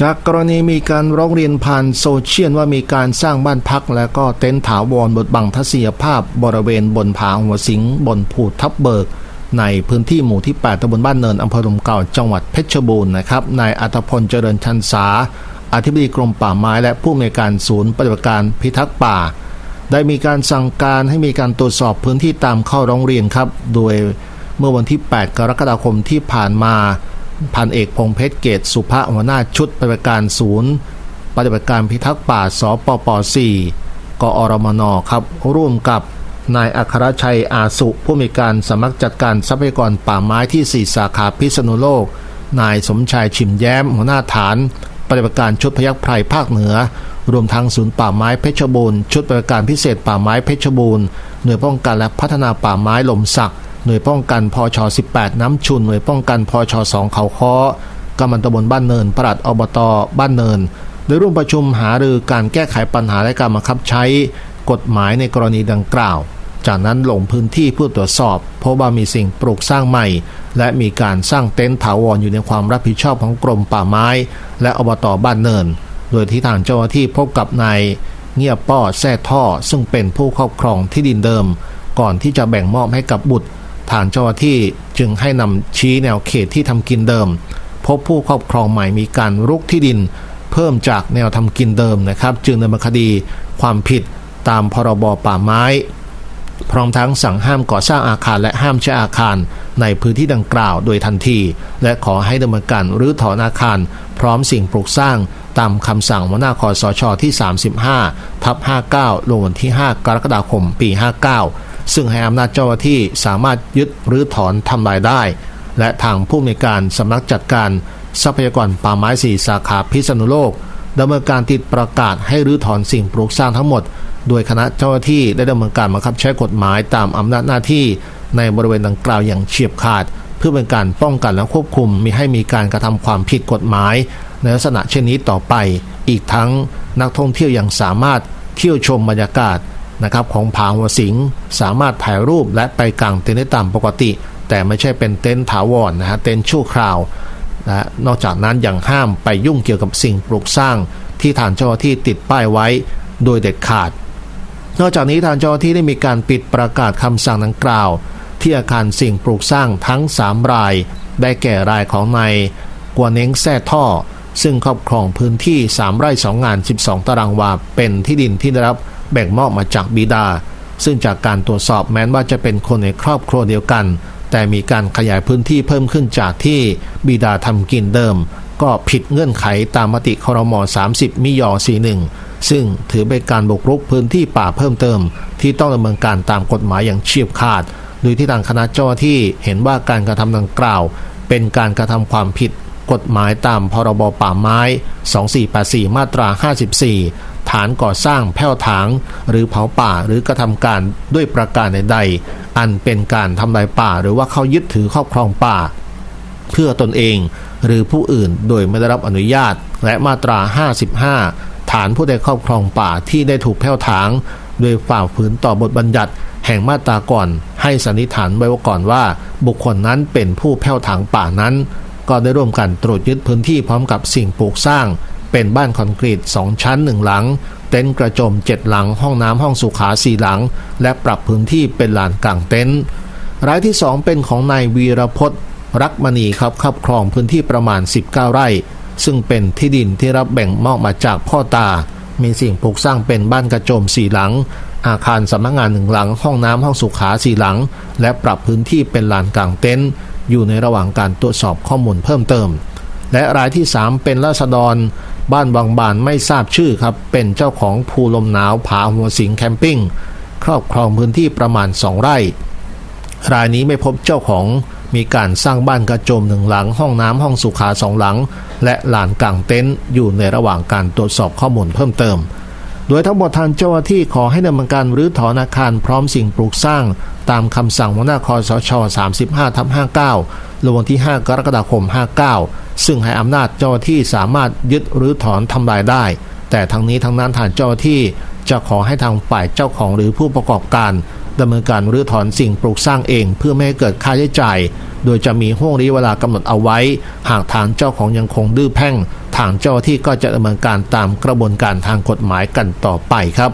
จากกรณีมีการร้องเรียนผ่านโซเชียลว่ามีการสร้างบ้านพักและก็เต็นท์ถาวรบทบังทัศนียภาพบริเวณบนผาหัวสิงบนภูทับเบิก ในพื้นที่หมู่ที่ 8ตำบลบ้านเนินอำเภอลมเก่าจังหวัดเพชรบูรณ์นะครับนายอัตพลเจริญชันษาอธิบดีกรมป่าไม้และผู้อำนวยการศูนย์ปฏิบัติการพิทักษ์ป่า ได้มีการสั่งการให้มีการตรวจสอบพื้นที่ตามข้าร้องเรียนครับ โดยเมื่อวันที่ 8 กรกฎาคมที่ผ่านมา พันเอกพงเพชรเกตสุภาหัวหน้าชุดปฏิบัติการศูนย์ ปฏิบัติการพิทักษ์ป่าสปป 4 กอรมนครับ ร่วมกับนายอัครชัยอาสุ ผู้มีการสำนักจัดการทรัพยากรป่าไม้ที่ 4 สาขาพิษณุโลก นายสมชายชิมแย้ม หัวหน้าฐาน ปฏิบัติการชุดพยัคฆ์ไพรภาคเหนือ รวมทั้งศูนย์ป่าไม้เพชรบูรณ์ชุดปฏิบัติการพิเศษป่าไม้เพชรบูรณ์หน่วยป้องกันและพัฒนาป่าไม้ลมสัก หน่วยป้องกันพช18 น้ำชุน หน่วยป้องกันพช2เขาค้อกำมันตำบลบ้านเนินปลัดอบตบ้านเนิน โดยร่วมประชุมหารือการแก้ไขปัญหาและการบังคับใช้กฎหมายในกรณีดังกล่าว จากนั้นลงพื้นที่เพื่อตรวจสอบพบว่ามีสิ่งปลูกสร้างใหม่ และมีการสร้างเต็นท์ถาวรอยู่ในความรับผิดชอบของกรมป่าไม้ และอบตบ้านเนิน โดยที่ทางเจ้าหน้าที่พบกับนายเงียบป้อแซ่ท่อ ซึ่งเป็นผู้ครอบครองที่ดินเดิม ก่อนที่จะแบ่งมอบให้กับบุตร ทางเจ้าหน้าที่จึงให้นำชี้แนวเขตที่ทำกินเดิม พบผู้ครอบครองใหม่มีการรุกที่ดิน เพิ่มจากแนวทำกินเดิมนะครับ จึงดำเนินคดีความผิดตามพรบป่าไม้ พร้อมทั้งสั่งห้ามก่อสร้างอาคารและห้ามใช้อาคารในพื้นที่ดังกล่าวโดยทันที และขอให้ดำเนินการรื้อถอนอาคาร พร้อมสิ่งปลูกสร้างตามคำสั่งหัวหน้าคอสชที่ 35ทับ59 ลงวันที่ 5 กรกฎาคม ปี 59 ซึ่งให้อำนาจเจ้าหน้าที่สามารถยึดหรือถอนทำลายได้ และทางผู้อำนวยการสำนักจัดการทรัพยากรป่าไม้สี่สาขาพิษณุโลกดำเนินการติดประกาศให้รื้อถอนสิ่งปลูกสร้างทั้งหมด โดยคณะเจ้าหน้าที่ได้ดำเนินการบังคับใช้กฎหมายตามอำนาจหน้าที่ ในบริเวณดังกล่าวอย่างเฉียบขาด เพื่อเป็นการป้องกันและควบคุมมิให้มีการกระทำความผิดกฎหมาย ในลักษณะเช่นนี้ต่อไป อีกทั้งนักท่องเที่ยวยังสามารถเที่ยวชมบรรยากาศ นะครับของผาหัวสิงสามารถถ่ายรูปและไปกางเต็นท์ได้ตามปกติ แต่ไม่ใช่เป็นเต็นท์ถาวรนะฮะเต็นท์ชั่วคราวและนอกจากนั้นยังห้ามไปยุ่งเกี่ยวกับสิ่งปลูกสร้าง ที่ทางเจ้าหน้าที่ติดป้ายไว้โดยเด็ดขาด นอกจากนี้ทางเจ้าหน้าที่ได้มีการปิดประกาศคำสั่งดังกล่าว ที่อาคารสิ่งปลูกสร้างทั้ง 3 ราย ได้แก่รายของนายกัวเน้งแซ่ท่อ ซึ่งครอบครองพื้นที่ 3 ไร่ 2 งาน 12 ตารางวา เป็นที่ดินที่ได้รับแบ่งมอบมาจากบิดา ซึ่งจากการตรวจสอบแม้นว่าจะเป็นคนในครอบครัวเดียวกัน แต่มีการขยายพื้นที่เพิ่มขึ้นจากที่บิดาทำกินเดิม ก็ผิดเงื่อนไขตามมติครม30 มิยอ41 ซึ่งถือเป็นการบุกรุกพื้นที่ป่าเพิ่มเติม ที่ต้องดำเนินการตามกฎหมายอย่างเฉียบขาด โดยที่ทางคณะเจ้าหน้าที่เห็นว่าการกระทำดังกล่าว เป็นการกระทำความผิด กฎหมายตามพรบป่าไม้ 2484 มาตรา 54 ฐานก่อสร้างแผ่วถาง หรือเผาป่าหรือกระทำการด้วยประการใดๆอันเป็นการทำลายป่าหรือว่าเข้ายึดถือครอบครองป่า เพื่อตนเองหรือผู้อื่นโดยไม่ได้รับอนุญาต และมาตรา 55 ฐานผู้ใดครอบครองป่าที่ได้ถูกแผ่วถาง โดยฝ่าฝืนต่อบทบัญญัติแห่งมาตราก่อนให้สันนิษฐานไว้ว่าก่อนว่า บุคคลนั้นเป็นผู้แผ่วถางป่านั้น ก็ได้ร่วมกันตรวจยึดพื้นที่พร้อมกับสิ่งปลูกสร้าง เป็นบ้านคอนกรีต 2 ชั้น 1 หลัง เต็นท์กระโจม 7 หลัง ห้องน้ำห้องสุขา4หลัง และปรับพื้นที่เป็นลานกลางเต็นท์รายที่ 2 เป็นของนายวีรพจน์ รักมณีครับครอบครองพื้นที่ประมาณ 19 ไร่ ซึ่งเป็นที่ดินที่รับแบ่งมอบมาจากพ่อตา มีสิ่งปลูกสร้างเป็นบ้านกระโจมสี่หลังอาคารสำนักงานหนึ่งหลัง ห้องน้ำห้องสุขาสี่หลัง และปรับพื้นที่เป็นลานกลางเต็นท์ อยู่ในระหว่างการตรวจสอบข้อมูลเพิ่มเติม และรายที่ 3 เป็นราษฎร บ้านบางบานไม่ทราบชื่อครับ เป็นเจ้าของภูลมหนาวผาหัวสิงแคมปิ้งครอบครองพื้นที่ประมาณ 2 ไร่ รายนี้ไม่พบเจ้าของมีการสร้างบ้านกระโจมหนึ่งหลัง ห้องน้ำห้องสุขาสองหลัง และลานกลางเต็นท์อยู่ในระหว่างการตรวจสอบข้อมูลเพิ่มเติม โดยทั้งหมดทางเจ้าหน้าที่ขอให้ดำเนินการรื้อถอนอาคารพร้อมสิ่งปลูกสร้าง ตามคำสั่งหัวหน้าคอสช 35ทับ59ลงวันที่ 5 กรกฎาคม 59 ซึ่งให้อำนาจเจ้าหน้าที่สามารถยึดรื้อถอนทำลายได้ แต่ทั้งนี้ทั้งนั้นทางเจ้าหน้าที่จะขอให้ทางฝ่ายเจ้าของหรือผู้ประกอบการ ดำเนินการรื้อถอนสิ่งปลูกสร้างเอง เพื่อไม่ให้เกิดค่าใช้จ่าย โดยจะมีห่วงระยะเวลากำหนดเอาไว้ หากทางเจ้าของยังคงดื้อแพ่ง ทางเจ้าหน้าที่ก็จะดำเนินการตามกระบวนการทางกฎหมายกันต่อไปครับ